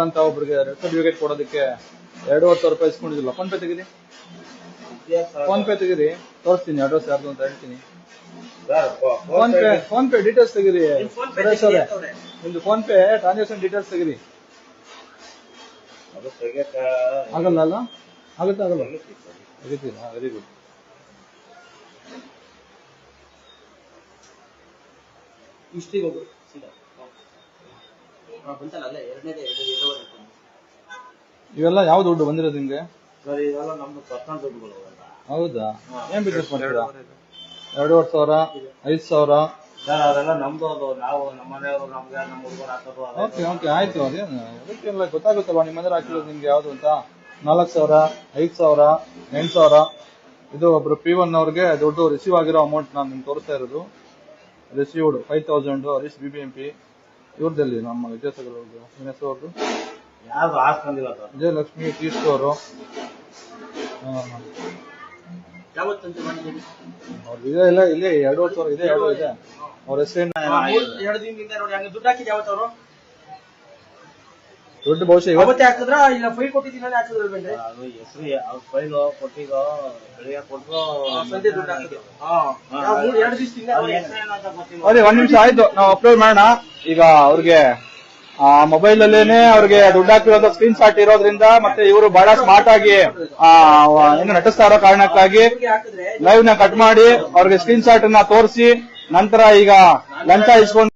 ಅಂತ ಒಬ್ರಿಗೆ ಸರ್ಟಿಫಿಕೇಟ್ ಕೊಡೋದಕ್ಕೆ ಎರಡೂವರೆ ಸಾವಿರ ರೂಪಾಯಿ ಇಸ್ಕೊಂಡಿದ್ದಿಲ್ಲ. ಫೋನ್ ಪೇ ತೆಗೀರಿ? ಫೋನ್ ಪೇ ತೆಗೀರಿ. ತೋರಿಸ್ತೀನಿ ಅಡ್ರೆಸ್ ಯಾರ್ದು ಅಂತ ಹೇಳ್ತೀನಿ. PhonePe PhonePe details ತೆಗೀರಿ. ಸುರೇಶ್ ಅವರೇ. ನಿಮ್ದು ಫೋನ್ ಪೇ ಟ್ರಾನ್ಸಾಕ್ಷನ್ ಡೀಟೇಲ್ಸ್ ತೆಗೀರಿ. ಆಗಲ್ಲ ಅಲ್ಲ? ಆಗುತ್ತೆ ಆಗಲ್ಲ? ವೆರಿ ಗುಡ್ ಇಷ್ಟಿಗೆ ಹೋಗು ಇವೆಲ್ಲ ಯಾವ ದುಡ್ಡು ಬಂದಿರೋದು ನಿಮ್ಗೆ? ಸರ್ ಇದೆಲ್ಲ ನಮ್ದು ಪರ್ಸನಲ್ ದುಡ್ಡುಗಳು ಅವೆಲ್ಲ. ಹೌದಾ? ಏನ್ ಬಿಸ್ನೆಸ್ ಮಾಡ್ತೀರಾ? ಎರಡೂವರೆ ಸಾವಿರ ಐದು ಸಾವಿರ? ಸರ್ ಅದೆಲ್ಲ ನಮ್ದು ಅದು ನಾವು ನಮ್ಮ ಮನೆಯವರು ನಮ್ಗೆ ನಮ್ಮ ಹುಡುಗರು ಹಾಕೋದು ಅದೆಲ್ಲ ಓಕೆ ಓಕೆ ಆಯ್ತು ಅದೇನು ಅದಕ್ಕೆಲ್ಲ ಗೊತ್ತಾಗುತ್ತಲ್ವಾ? ನಿಮ್ಮ ಮನೇಲಿ ಹಾಕಿರೋದು ನಿಮ್ಗೆ ಯಾವ್ದು ಅಂತ? ನಾಲ್ಕು ಸಾವಿರ ಐದು ಸಾವಿರ ಎಂಟು ಸಾವಿರ. ಇದು ಒಬ್ರು ಪಿ ಒನ್ ಅವ್ರಿಗೆ ದುಡ್ಡು ರಿಸೀವ್ ಆಗಿರೋ ಅಮೌಂಟ್ ನಾನು ನಿಮ್ಗೆ ತೋರಿಸ್ತಾ ಇರೋದು. Received five thousand Harish B B M P ಇವ್ರದಲ್ಲಿ ನಮ್ಮ ವಿಜಯಸಾಗರ್ ನಿಮ್ಮ ಹೆಸರು ಅವ್ರದ್ದು. ಯಾರು ಹಾಸ್ಕೊಂಡಿಲ್ಲ ಸರ್? ವಿಜಯಲಕ್ಷ್ಮಿ ಟೀ ಸ್ಟೋರು ಯಾವತ್ತಂತ ಮಾಡಿದ್ದೀರಿ? ಅವ್ರದ್ದು ಇದೆ ಇಲ್ಲ ಇಲ್ಲಿ ಎರಡೂವರೆ ಸಾವಿರ ಇದೆ ಎರಡು ಇದೆ. ಅವ್ರ ಹೆಸರಿನ ಎರಡು ದಿನದಿಂದ ನೋಡಿ ಹಂಗೆ ದುಡ್ಡು ಹಾಕಿದ್ ಯಾವತ್ತು ಅವರು ದುಡ್ಡು ಬಹುಶಃ ಇವತ್ತು ಅವತ್ತೇ ಹಾಕಿದ್ರ? ಇಲ್ಲ ಫೈಲ್ ಕೊಟ್ಟಿದ್ದೀನಿ ಹಾಕಿದ್ರು ಬೇಡ್ರಿ ಅದು ಹೆಸರು ಅವ್ರ ಫೈಲ್ ಕೊಟ್ಟಿಗೋ ಬೆಳಿಗ್ಗೆ ಕೊಟ್ಟು ಸಂಜೆ ದುಡ್ಡು ಹಾಕಿದ್ರು ಎರಡು ದಿವಸದಿಂದ. ಅವ್ರ ಹೆಸರು ಏನು ಅಂತ ಗೊತ್ತಿಲ್ಲ. ಅದೇ ಒಂದ್ ನಿಮಿಷ ಆಯ್ತು ನಾವು ಅಪ್ಲೋಡ್ ಮಾಡೋಣ. ಈಗ ಅವ್ರಿಗೆ, ಆ ಮೊಬೈಲ್ ಅಲ್ಲೇನೆ ಅವ್ರಿಗೆ ದುಡ್ಡು ಹಾಕಿರೋದು ಸ್ಕ್ರೀನ್ ಶಾಟ್ ಇರೋದ್ರಿಂದ ಮತ್ತೆ ಇವರು ಬಹಳ ಸ್ಮಾರ್ಟ್ ಆಗಿ ಏನು ನಟಿಸ್ತಾ ಇರೋ ಕಾರಣಕ್ಕಾಗಿ ಲೈವ್ನ ಕಟ್ ಮಾಡಿ ಅವ್ರಿಗೆ ಸ್ಕ್ರೀನ್ ಶಾಟ್ನ ತೋರಿಸಿ, ನಂತರ ಈಗ ಲಂಚ ಇಸ್ಕೊಂಡು